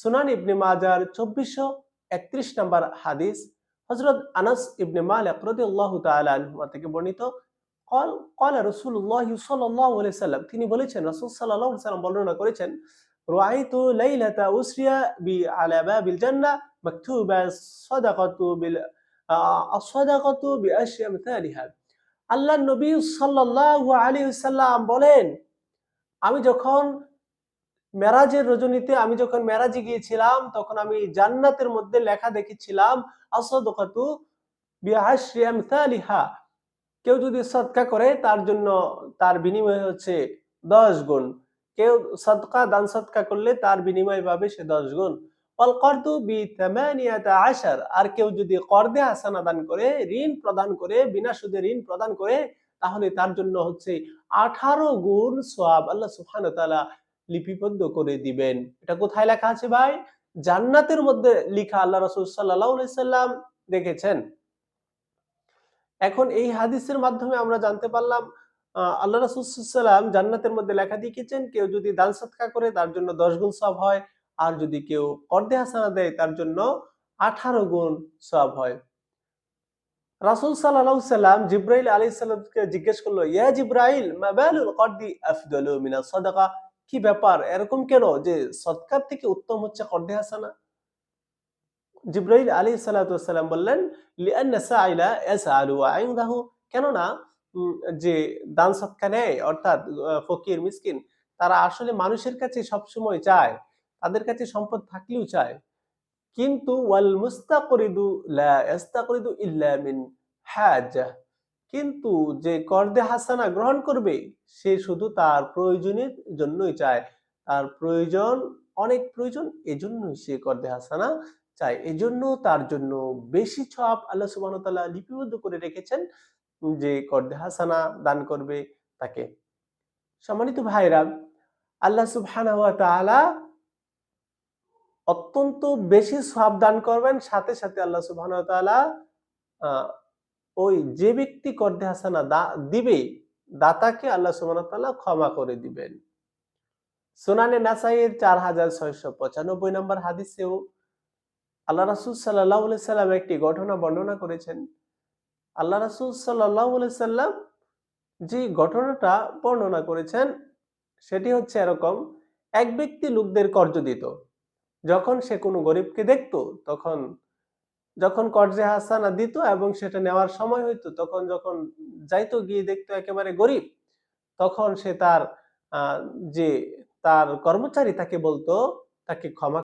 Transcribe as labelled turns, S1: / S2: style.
S1: সুনান ইবনে মাজার চব্বিশশো একত্রিশ নম্বর হাদিস হজরত আনাস ইবনে মালিক রদিউল্লাহু তাআলা থেকে বর্ণিত। কল কল তিনি বলেছেন, রাসূল সাল্লাল্লাহু আলাইহি বর্ণনা করেছেন, রাআইতু উসরিয়া বি আলা বাবিল জান্নাহ মাকতুবা সাদাকাতু বিল আসাদাকাতু বি আশিয়া আল্লাহ নবী সাল্লাল্লাহু আলাইহি সাল্লাম বলেন, আমি যখন মেরাজের রজনীতে আমি যখন মেরাজে গিয়েছিলাম, তখন আমি জান্নাতের মধ্যে লেখা দেখেছিলাম আসাদকাতু বিআশরি কেউ যদি সদকা করে, তার জন্য তার বিনিময় হচ্ছে দশ গুণ। কেউ সদকা, দান সদকা করলে তার বিনিময় পাবে সে দশ গুণ। অল বি তামানিয়াতা আর কেউ যদি দান করে, ঋণ প্রদান করে, বিনা সুদে ঋণ প্রদান করে, তাহলে তার জন্য হচ্ছে আঠারো গুণ সোয়াব আল্লাহ ওয়া তাআলা লিপিবদ্ধ করে দিবেন। এটা কোথায় লেখা আছে ভাই? জান্নাতের মধ্যে লিখা আল্লাহ রাসূল সাল্লাম দেখেছেন। এখন এই হাদিসের মাধ্যমে আমরা জানতে পারলাম আল্লাহ রাসুলাম জান্নাতের মধ্যে লেখা দিয়েছেন কেউ যদি দান সৎকা করে তার জন্য দশ গুণ সব হয়, আর যদি কেউ কর্দে হাসানা দেয় তার জন্য আঠারো গুণ সব হয়। রাসুল সাল্লাহ সাল্লাম জিব্রাইল আলী সাল্লামকে জিজ্ঞেস করল, ইয়া জিব্রাইল, মাবালুল কর্দি মিনা সদাকা? কি ব্যাপার? এরকম কেন? যে সৎকার থেকে উত্তম হচ্ছে কর্দে হাসানা? জিব্রাইল আলী সাল্লাম বললেন কেননা যে দান সৎকা নেয়, অর্থাৎ ফকির, মিসকিন, তারা আসলে মানুষের কাছে সবসময় চায়, তাদের কাছে সম্পদ থাকলেও চায়। কিন্তু, ওয়াল মুস্তাকরিদু লা ইস্তাকরিদু ইল্লা মিন হাজা কিন্তু যে কর্দে হাসানা গ্রহণ করবে সে শুধু তার প্রয়োজনের জন্যই চায়। তার প্রয়োজন অনেক প্রয়োজন এজন্যই সে কর্দে হাসানা চায়। এজন্য তার জন্য বেশি ছপ আল্লাহ তাআলা লিপিবদ্ধ করে রেখেছেন যে কর্দে হাসানা দান করবে তাকে। সম্মানিত ভাইরা আল্লাহ তাআলা অত্যন্ত বেশি সব দান করবেন। সাথে সাথে আল্লাহ আহ, ওই যে ব্যক্তি কর্দে হাসানা দিবে, দাতাকে আল্লাহ ওয়া ক্ষমা করে দিবেন। সুনানে নাসাইয়ের চার হাজার ছয়শো পঁচানব্বই নম্বর হাদিসেও আল্লাহ রাসুল সাল্লাহ সাল্লাম একটি ঘটনা বর্ণনা করেছেন। আল্লাহ রাসুল সাল্লাহ সাল্লাম যে ঘটনাটা বর্ণনা করেছেন, সেটি হচ্ছে এরকম, এক ব্যক্তি লোকদের কর্জ দিত, যখন সে কোনো গরিবকে দেখত, তখন যখন কর্জে হাসানা দিত এবং সেটা নেওয়ার সময় হইতো, তখন যখন যাইতো গিয়ে দেখতো একেবারে গরিব, তখন সে তার যে তার কর্মচারী তাকে বলতো, তাকে ক্ষমা